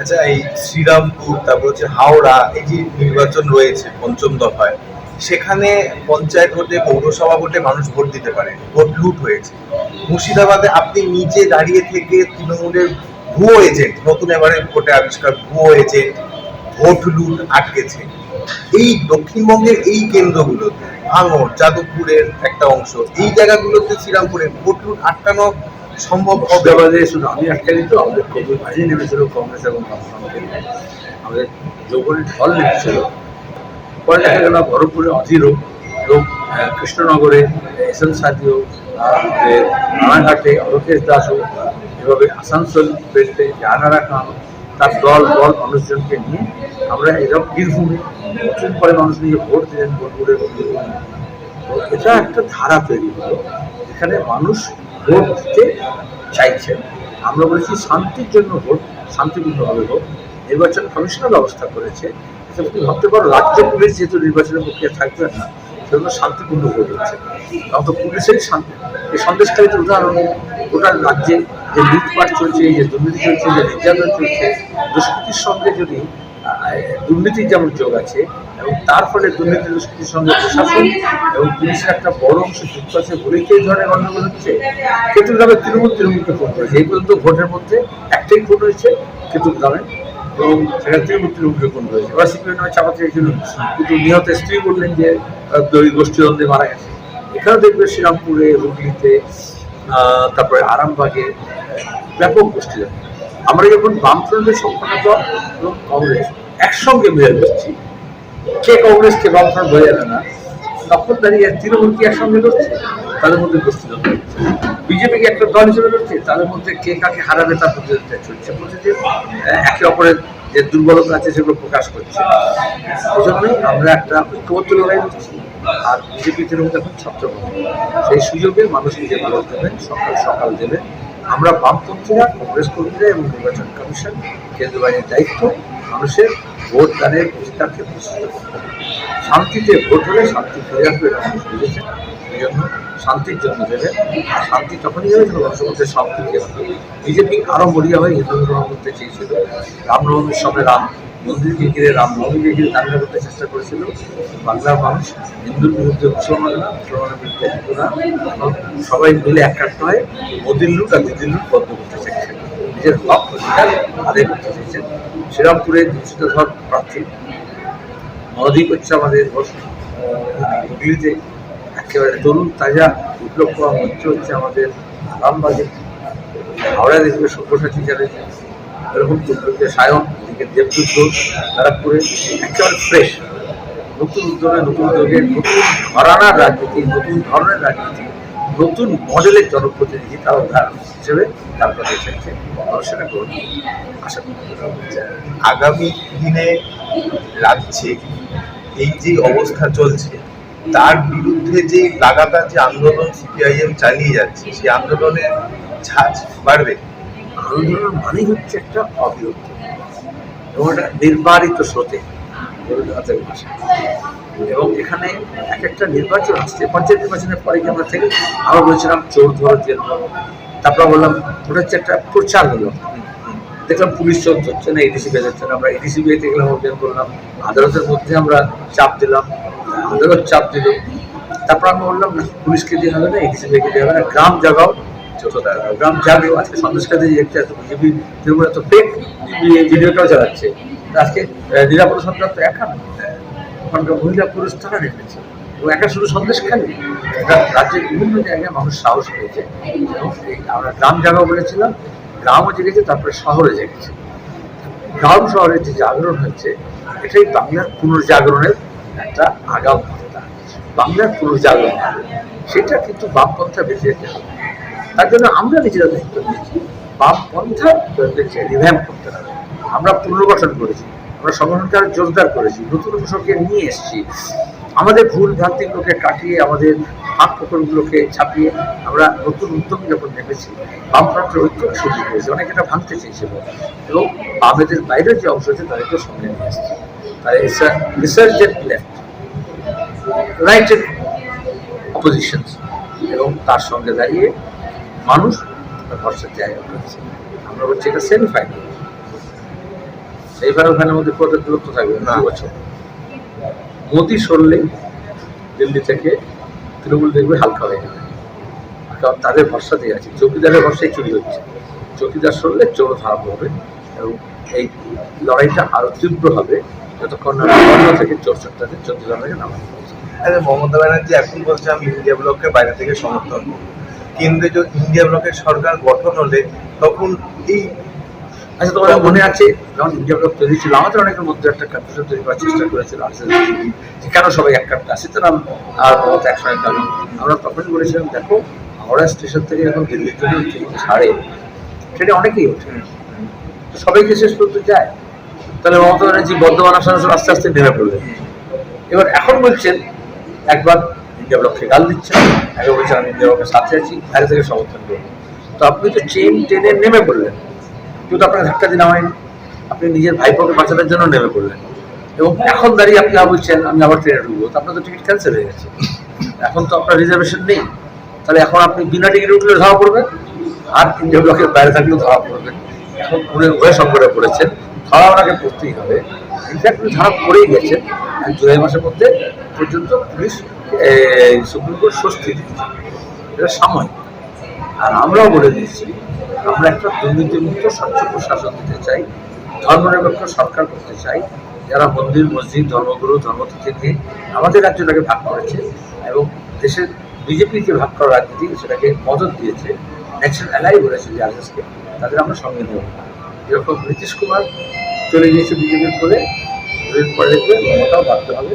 আচ্ছা এই শ্রীরামপুর, তারপর হচ্ছে হাওড়া, এই যে নির্বাচন রয়েছে পঞ্চম দফায়, সেখানে পঞ্চায়েত ভোটে, পৌরসভা ভোটে মানুষ ভোট দিতে পারে, ভোট লুট হয়েছে। মুর্শিদাবাদে আপনি নিজে দাঁড়িয়ে থেকে তৃণমূলের ভুয়ো এজেন্ট, নতুন এবারে ভোটে আবিষ্কার ভুয়ো এজেন্ট, ভোট লুট আটকেছে। এই দক্ষিণবঙ্গের এই কেন্দ্রগুলোতে ভাঙর যাদবপুরের একটা অংশ, এই জায়গাগুলোতে শ্রীরামপুরে ভোট লুট আটকানো সম্ভব হবে। মুর্শিদাবাদে শুধু আমি আটকালি তো, আমাদের কবি বাহিনী নেমেছিল, কংগ্রেস এবং আমাদের যৌবনের ঢল নেমেছিল। পরে দেখা গেল বহরমপুরে অধীরও এবং কৃষ্ণনগরে এস এম সাদিও আমাদের রানাঘাটে অলোকেশ দাসও, এভাবে আসানসোল বেল্টে জাহানারা খান, তার দল বল মানুষজনকে নিয়ে আমরা এরকম বীরভূমে প্রচুর পরে মানুষ নিয়ে ভোট দিলেন বোলপুরে এটা একটা ধারা তৈরি হলো। এখানে মানুষ ভোট দিতে চাইছেন আমরা বলেছি শান্তির জন্য ভোট, শান্তিপূর্ণভাবে ভোট। নির্বাচন কমিশনের ব্যবস্থা করেছে। তুমি ভাবতে পারো, রাজ্য পুলিশ যেহেতু নির্বাচনের প্রক্রিয়া থাকবে না, সেজন্য শান্তিপূর্ণ ভোট হচ্ছে। তো পুলিশেরই শান্তি। এই সন্দেশকারীদের উদাহরণ, গোটা রাজ্যে যে লুটপাট চলছে, যে দুর্নীতি চলছে, যে নির্যাতন চলছে, দুষ্কৃতির সঙ্গে যদি দুর্নীতির যেমন যোগ আছে এবং তার ফলে দুর্নীতি দুষ্কৃতির সঙ্গে প্রশাসন এবং পুলিশের একটা বড় অংশ যুক্ত আছে বলেই তো এই ধরনের গণ্ডগোল হচ্ছে। কেতুর গ্রামে তৃণমূল তৃণমূলকে ফোন করেছে এই পর্যন্ত ভোটের মধ্যে একটাই ভোট হয়েছে কেতুর গ্রামে এবং সেখানে তৃণমূল তৃণমূলকে ফোন করেছে এবার সিপিএম নামে চাপাতে চেয়েছিল কিন্তু নিহত স্ত্রী বললেন যে ওই গোষ্ঠীদ্বন্দ্বে মারা গেছে। এখানেও দেখবে শ্রীরামপুরে, হুগলিতে তারপরে আরামবাগে ব্যাপক গোষ্ঠীদ্বন্দ্ব। আমরা যখন বামফ্রন্টের দল এবং কংগ্রেস একসঙ্গে মিলে বসছি কে কংগ্রেস কে বামফ্রন্ট বোঝা যাবে না? তখন দাঁড়িয়ে তৃণমূল কি একসঙ্গে লড়ছে তাদের মধ্যে হচ্ছে বিজেপিকে একটা দল হিসেবে লড়ছে তাদের মধ্যে কে কাকে হারাবে তার প্রতিযোগিতা চলছে প্রতিদিন আহ, একে অপরের যে দুর্বলতা আছে সেগুলো প্রকাশ করছে। এই জন্যই আমরা একটা ঐক্যবদ্ধ লড়াই করছি। আর বিজেপি তৃণমূল এখন ছাত্র সেই সুযোগে মানুষ নিজের ভোট দেবেন সকাল সকাল দেবেন আমরা বামপন্থীরা, কংগ্রেস কর্মীরা এবং নির্বাচন কমিশন কেন্দ্র বাহিনীর দায়িত্ব মানুষের ভোট দানের অধিকারকে প্রস্তুত করতে। শান্তিতে ভোট হলে শান্তি ফিরে আসবে মানুষ বুঝেছে এই জন্য শান্তির জন্য দেবে আর শান্তি তখনই হবে যখন মানুষের সব কিছু হবে বিজেপি আরও মরিয়া হয়ে হিন্দু ধর্ম করতে চেয়েছিল। রামনবমীর সময় রাম মন্দিরকে ঘিরে রামনবমীকে ঘিরে দাঙ্গা করতে চেষ্টা করেছিল। বাংলার মানুষ, হিন্দুর বিরুদ্ধে মুসলমানরা মুসলমানের বিরুদ্ধে হিন্দুরা সবাই মিলে একাত্ম হয়ে মোদির লুট আর দিদির লুট বন্ধ করতে চাইছেন নিজের হক, অধিকার আদায় করতে চাইছেন শ্রীরামপুরে দূষিত ধর প্রার্থী নদীপ হচ্ছে আমাদের হুগলিতে একেবারে তরুণ, তাজা বিপ্লব করা মঞ্চ হচ্ছে আমাদের আরামবাগে। হাওড়া দেখবে সব্যসাচী চ্যালেঞ্জ এরকম দুর্যোগে সায়ন, এদিকে দেবদুর্গ ব্যারাকপুরে একেবারে ফ্রেশ নতুন উদ্যোগে নতুন উদ্যোগে, নতুন ঘরানার রাজনীতি, নতুন ধরনের রাজনীতি, নতুন মডেলের জনপ্রতিনিধি তারা উদাহরণ হিসেবে তার কথা চাইছে সেটা গ্রহণ। আশা আগামী দিনে রাজ্যে এই যে অবস্থা চলছে, তার বিরুদ্ধে যে লাগাতার যে আন্দোলন সিপিআইএম চালিয়ে যাচ্ছে, সেই আন্দোলনের ঝাঁজ বাড়বে। আন্দোলন মানেই হচ্ছে একটা অবিরত এবং একটা নির্বারিত স্রোতে এবং এখানে এক একটা নির্বাচন আসছে, পঞ্চায়েত নির্বাচনের পরে কি আমরা থেকে আমরা বলছিলাম চোর ধরো, জেল তারপর বললাম, ওটা হচ্ছে একটা প্রচার হলো। দেখলাম পুলিশ চোর ধরছে না এডিসি বেরোচ্ছে না। আমরা এডিসি বেরোতে গেলাম অভিযান করলাম আদালতের মধ্যে আমরা চাপ দিলাম, আদালত চাপ দিল। তারপর আমরা বললাম, না, পুলিশকে দিয়ে হবে না এডিসি বেকে দিয়ে হবে না, গ্রাম জাগাও। চতুর্থ গ্রাম আজকে একটা বিজেপি তৃণমূল ফেক ভিডিওটাও চালাচ্ছে। আজকে তো একা ওখানকার মহিলা পুরুষ তারা নেমেছে এবং একা শুধু সন্দেশ খালি রাজ্যের বিভিন্ন জায়গায় মানুষ সাহস পেয়েছে। আমরা গ্রাম জাগাও বলেছিলাম, গ্রামও জেগেছে, তারপরে শহরে জেগেছে। গ্রাম শহরের যে জাগরণ হয়েছে, এটাই বাংলার পুনর্জাগরণের একটা আগাম বার্তা। বাংলার পুনর্জাগরণ সেটা কিন্তু বামপন্থা বেঁচে যেতে হবে। তার জন্য আমরা নিজেরা দায়িত্ব নিয়েছি। বামপন্থা রিভ্যাম্প করতে হবে। আমরা পুনর্গঠন করেছি, আমরা সংগঠনকে আরও জোরদার করেছি, নতুন কৃষককে নিয়ে এসেছি। আমাদের ভুল ভ্রান্তিগুলোকে কাটিয়ে, আমাদের হাত ফোকরগুলোকে ছাপিয়ে আমরা নতুন উদ্যমী যখন নেমেছি বামফ্রন্টের ঐক্য শুরু করেছি, অনেক এটা ভাঙতে চেয়েছিল। এবং বামেদের বাইরের যে অংশ আছে তাদেরকে সঙ্গে নিয়ে এসেছি। তাই রিসার্জেন্ট লেফট রাইটের অপোজিশন এবং তার সঙ্গে দাঁড়িয়ে মানুষ ভরসার জায়গা করেছে আমরা বলছি এটা সেমিফাইনাল সেই ফারুক খানের মধ্যে কত দূরত্ব থাকবে না। বছর মোদি সরলে দিল্লি থেকে তৃণমূল দেখবে হালকা হয়ে যাবে। কারণ তাদের ভরসা দিয়ে আছে। চৌকিদারের ভরসায় চুরি হচ্ছে। চৌকিদার সরলে চোর ধরা পড়বে এবং এই লড়াইটা আরও তীব্র হবে যতক্ষণ না থেকে চোর সত্তাদের চোদ্দ জনকে নামানো আরে মমতা ব্যানার্জি এখন বলছে আমি ইন্ডিয়া ব্লককে বাইরে থেকে সমর্থন করব। কেন্দ্রে যদি ইন্ডিয়া ব্লকের সরকার গঠন হলে তখন এই আচ্ছা তোমার মনে আছে? যখন ইন্ডিয়া ব্লক তৈরি ছিল, আমাদের অনেকের মধ্যে একটা কনফিউশন তৈরি করার চেষ্টা করেছিল যে কেন সবাই এক কাপটা সুতরাং আর মমতা একসঙ্গে কেন আমরা তখনই বলেছিলাম, দেখো, হাওড়া স্টেশন থেকে দিল্লির জন্য ট্রেন ছাড়ে। ট্রেনে অনেকেই ওঠে। তো সবাইকে শেষ পর্যন্ত যায়। তাহলে মমতা ব্যানার্জি বর্ধমান আসার আস্তে আস্তে নেমে পড়লেন। এবার এখন বলছেন, একবার ইন্ডিয়া ব্লককে গাল দিচ্ছেন একবার বলছেন আমি ইন্ডিয়া ব্লকের সাথে আছি বাইরে থেকে সমর্থন করব। তো আপনি তো চেন টেনে নেমে পড়লেন। কিন্তু আপনাকে ধাক্কা দিন হয়নি। আপনি নিজের ভাইপোকে বাঁচানোর জন্য নেমে পড়লেন। এবং এখন দাঁড়িয়ে আপনি বলছেন, আমি আবার ট্রেনে ঢুকবো। তো আপনার তো টিকিট ক্যান্সেল হয়ে গেছে। এখন তো আপনার রিজার্ভেশন নেই। তাহলে এখন আপনি বিনা টিকিট উঠলে ধরা পড়বেন আর ইন্ডিয়া ব্লকের বাইরে থাকলেও ধরা পড়বেন এখন উনি উভয় সংকটে পড়েছেন। ধরা ওনাকে পড়তেই হবে। ইনফ্যাক্ট উনি ধরা পড়েই গেছেন। জুলাই মাসের মধ্যে পর্যন্ত পুলিশ সুপ্রিম কোর্ট স্বস্তি দিয়েছে এটা সাময়িক। আর আমরাও বলে দিয়েছি, আমরা একটা দুর্নীতিমুক্ত স্বচ্ছ প্রশাসন দিতে চাই, ধর্মনিরপেক্ষ সরকার করতে চাই, যারা মন্দির, মসজিদ, ধর্মগুরু ধর্মতিথি নিয়ে আমাদের রাজ্যটাকে ভাগ করেছে এবং দেশের বিজেপি যে ভাগ করা রাজনীতি সেটাকে মদত দিয়েছে ন্যাশনাল অ্যালাই বলেছে যে আরএসকে তাদের আমরা সঙ্গে নেব। যেরকম নীতিশ কুমার চলে গিয়েছে বিজেপির করে পরে দেখবে মমতাও ভাবতে হবে।